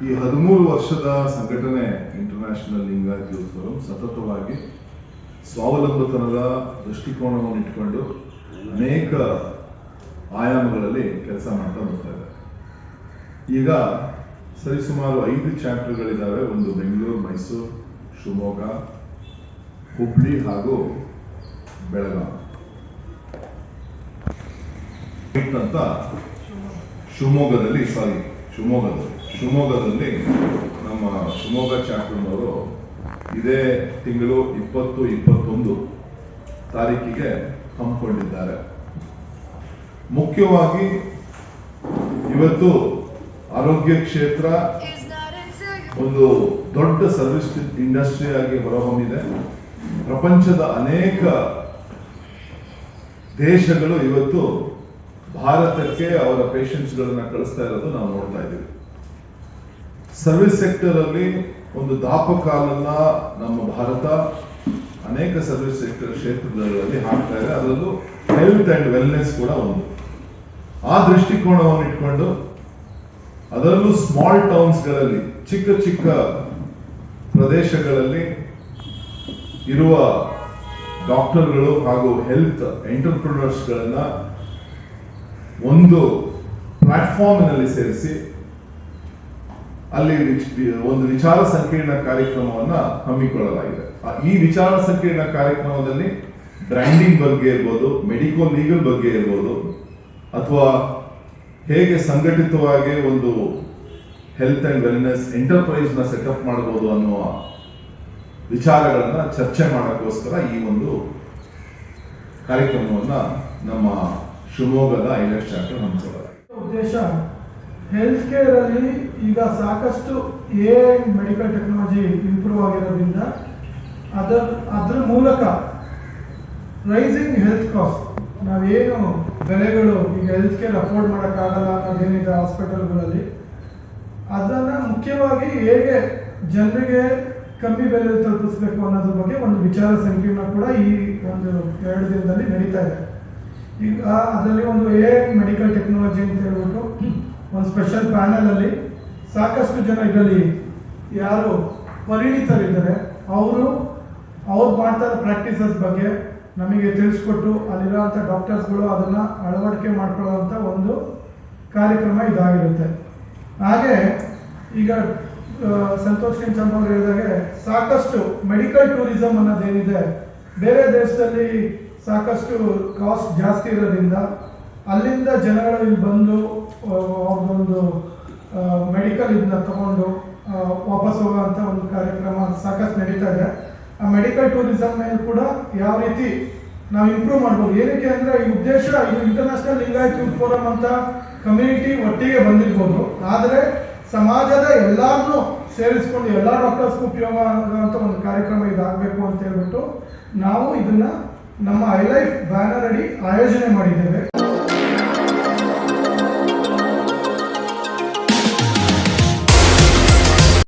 ಈ ಹದಿಮೂರು ವರ್ಷದ ಸಂಘಟನೆ ಇಂಟರ್ನ್ಯಾಷನಲ್ ಲಿಂಗಾಯತ್ ಯೂತ್ ಫೋರಂ ಸತತವಾಗಿ ಸ್ವಾವಲಂಬತನದ ದೃಷ್ಟಿಕೋನವನ್ನು ಇಟ್ಕೊಂಡು ಅನೇಕ ಆಯಾಮಗಳಲ್ಲಿ ಕೆಲಸ ಮಾಡ್ತಾ ಬರ್ತಾ ಇದೆ. ಈಗ ಸರಿಸುಮಾರು ಐದು ಚಾಪ್ಟರ್ಗಳಿದ್ದಾವೆ ಒಂದು ಬೆಂಗಳೂರು, ಮೈಸೂರು, ಶಿವಮೊಗ್ಗ, ಹುಬ್ಳಿ ಹಾಗೂ ಬೆಳಗಾವಿ. ಅಂತ ಶಿವಮೊಗ್ಗದಲ್ಲಿ ಸಾರಿ ಶಿವಮೊಗ್ಗದಲ್ಲಿ ಶಿವಮೊಗ್ಗದಲ್ಲಿ ನಮ್ಮ ಶಿವಮೊಗ್ಗ ಚಾಪ್ಟರ್ನವರು ಇದೇ ತಿಂಗಳು ಇಪ್ಪತ್ತು, ಇಪ್ಪತ್ತೊಂದು ತಾರೀಕಿಗೆ ಹಮ್ಮಿಕೊಂಡಿದ್ದಾರೆ. ಮುಖ್ಯವಾಗಿ ಇವತ್ತು ಆರೋಗ್ಯ ಕ್ಷೇತ್ರ ಒಂದು ದೊಡ್ಡ ಸರ್ವಿಸ್ ಇಂಡಸ್ಟ್ರಿ ಆಗಿ ಹೊರಹೊಮ್ಮಿದೆ. ಪ್ರಪಂಚದ ಅನೇಕ ದೇಶಗಳು ಇವತ್ತು ಭಾರತಕ್ಕೆ ಅವರ ಪೇಷಂಟ್ಸ್ಗಳನ್ನ ಕಳಿಸ್ತಾ ಇರೋದು ನಾವು ನೋಡ್ತಾ ಇದ್ದೀವಿ. ಸರ್ವಿಸ್ ಸೆಕ್ಟರ್ ಅಲ್ಲಿ ಒಂದು ದಾಪಕಾಲನ್ನ ನಮ್ಮ ಭಾರತ ಅನೇಕ ಸರ್ವಿಸ್ ಸೆಕ್ಟರ್ ಕ್ಷೇತ್ರಗಳಲ್ಲಿ ಹಾಕ್ತಾ ಇದೆ. ಅದರಲ್ಲೂ ಹೆಲ್ತ್ ಅಂಡ್ ವೆಲ್ನೆಸ್ ಕೂಡ ಒಂದು. ಆ ದೃಷ್ಟಿಕೋನವನ್ನು ಇಟ್ಕೊಂಡು ಅದರಲ್ಲೂ ಸ್ಮಾಲ್ ಟೌನ್ಸ್ಗಳಲ್ಲಿ ಚಿಕ್ಕ ಚಿಕ್ಕ ಪ್ರದೇಶಗಳಲ್ಲಿ ಇರುವ ಡಾಕ್ಟರ್ಗಳು ಹಾಗೂ ಹೆಲ್ತ್ ಎಂಟರ್ಪ್ರಿನರ್ಸ್ಗಳನ್ನ ಒಂದು ಪ್ಲಾಟ್ಫಾರ್ಮ್ನಲ್ಲಿ ಸೇರಿಸಿ ಅಲ್ಲಿ ಒಂದು ವಿಚಾರ ಸಂಕೀರ್ಣ ಕಾರ್ಯಕ್ರಮವನ್ನ ಹಮ್ಮಿಕೊಳ್ಳಲಾಗಿದೆ. ಈ ವಿಚಾರ ಸಂಕೀರ್ಣ ಕಾರ್ಯಕ್ರಮದಲ್ಲಿ ಬ್ರ್ಯಾಂಡಿಂಗ್ ಬಗ್ಗೆ ಇರ್ಬೋದು, ಮೆಡಿಕೋ ಲೀಗಲ್ ಬಗ್ಗೆ ಇರ್ಬೋದು, ಅಥವಾ ಹೇಗೆ ಸಂಘಟಿತವಾಗಿ ಒಂದು ಹೆಲ್ತ್ ಅಂಡ್ ವೆಲ್ನೆಸ್ ಎಂಟರ್ಪ್ರೈಸ್ನ ಸೆಟಪ್ ಮಾಡಬಹುದು ಅನ್ನುವ ವಿಚಾರಗಳನ್ನ ಚರ್ಚೆ ಮಾಡೋಕ್ಕೋಸ್ಕರ ಈ ಒಂದು ಕಾರ್ಯಕ್ರಮವನ್ನ ನಮ್ಮ ಶಿವಮೊಗ್ಗದ ಐಲೆಟ್ ಚಾಪ್ಟರ್ ಉದ್ದೇಶ ಹೆಲ್ತ್ ಕೇರ್ ಅಲ್ಲಿ ಈಗ ಸಾಕಷ್ಟು ಎ ಮೆಡಿಕಲ್ ಟೆಕ್ನಾಲಜಿ ಇಂಪ್ರೂವ್ ಆಗಿರೋದ್ರಿಂದ ಅದರ, ಅದ್ರ ಮೂಲಕ ರೈಸಿಂಗ್ ಹೆಲ್ತ್ ಕಾಸ್ಟ್ ನಾವೇನು ಬೆಲೆಗಳು ಈಗ ಹೆಲ್ತ್ ಕೇರ್ ಅಫೋರ್ಡ್ ಮಾಡೋಕ್ಕಾಗಲ್ಲ ಅನ್ನೋದೇನಿದೆ ಹಾಸ್ಪಿಟಲ್ಗಳಲ್ಲಿ ಅದನ್ನು ಮುಖ್ಯವಾಗಿ ಹೇಗೆ ಜನರಿಗೆ ಕಮ್ಮಿ ಬೆಲೆಯಲ್ಲಿ ತಲುಪಿಸ್ಬೇಕು ಅನ್ನೋದ್ರ ಬಗ್ಗೆ ಒಂದು ವಿಚಾರ ಸಂಕಿರಣ ಕೂಡ ಈ ಒಂದು ಎರಡು ದಿನದಲ್ಲಿ ನಡೀತಾ ಇದೆ. ಈಗ ಅದರಲ್ಲಿ ಒಂದು ಎ ಮೆಡಿಕಲ್ ಟೆಕ್ನಾಲಜಿ ಅಂತ ಹೇಳ್ಬಿಟ್ಟು ಒಂದು ಸ್ಪೆಷಲ್ ಪ್ಯಾನಲಲ್ಲಿ ಸಾಕಷ್ಟು ಜನ ಇದರಲ್ಲಿ ಯಾರು ಪರಿಣಿತರಿದ್ದಾರೆ. ಅವರು, ಅವ್ರು ಮಾಡ್ತಾ ಇರೋ ಪ್ರಾಕ್ಟೀಸಸ್ ಬಗ್ಗೆ ನಮಗೆ ತಿಳಿಸ್ಕೊಟ್ಟು ಅಲ್ಲಿರೋಂಥ ಡಾಕ್ಟರ್ಸ್ಗಳು ಅದನ್ನ ಅಳವಡಿಕೆ ಮಾಡ್ಕೊಳ್ಳೋಂಥ ಒಂದು ಕಾರ್ಯಕ್ರಮ ಇದಾಗಿರುತ್ತೆ. ಹಾಗೆ ಈಗ ಸಂತೋಷ್ ಅವರು ಹೇಳಿದಾಗೆ ಸಾಕಷ್ಟು ಮೆಡಿಕಲ್ ಟೂರಿಸಂ ಅನ್ನೋದೇನಿದೆ. ಬೇರೆ ದೇಶದಲ್ಲಿ ಸಾಕಷ್ಟು ಕಾಸ್ಟ್ ಜಾಸ್ತಿ ಇರೋದ್ರಿಂದ ಅಲ್ಲಿಂದ ಜನಗಳು ಇಲ್ಲಿ ಬಂದು ಅವ್ರದ್ದೊಂದು ಮೆಡಿಕಲ್ ಇದನ್ನ ತಗೊಂಡು ವಾಪಸ್ ಹೋಗುವಂಥ ಒಂದು ಕಾರ್ಯಕ್ರಮ ಸಾಕಷ್ಟು ನಡೀತಾ ಇದೆ. ಆ ಮೆಡಿಕಲ್ ಟೂರಿಸಮ್ ಮೇಲೆ ಕೂಡ ಯಾವ ರೀತಿ ನಾವು ಇಂಪ್ರೂವ್ ಮಾಡ್ಬೋದು? ಏನಕ್ಕೆ ಅಂದರೆ ಈ ಉದ್ದೇಶ ಇದು ಇಂಟರ್ನ್ಯಾಷನಲ್ ಲಿಂಗಾಯತ್ ಯೂತ್ ಫೋರಮ್ ಅಂತ ಕಮ್ಯುನಿಟಿ ಒಟ್ಟಿಗೆ ಬಂದಿರ್ಬೋದು. ಆದರೆ ಸಮಾಜದ ಎಲ್ಲರನ್ನೂ ಸೇರಿಸ್ಕೊಂಡು ಎಲ್ಲ ಡಾಕ್ಟರ್ಸ್ಗೂ ಉಪಯೋಗ ಆಗುವಂತ ಒಂದು ಕಾರ್ಯಕ್ರಮ ಇದಾಗಬೇಕು ಅಂತ ಹೇಳ್ಬಿಟ್ಟು ನಾವು ಇದನ್ನ ನಮ್ಮ ಹೈಲೈಫ್ ಬ್ಯಾನರ್ ಅಡಿ ಆಯೋಜನೆ ಮಾಡಿದ್ದೇವೆ.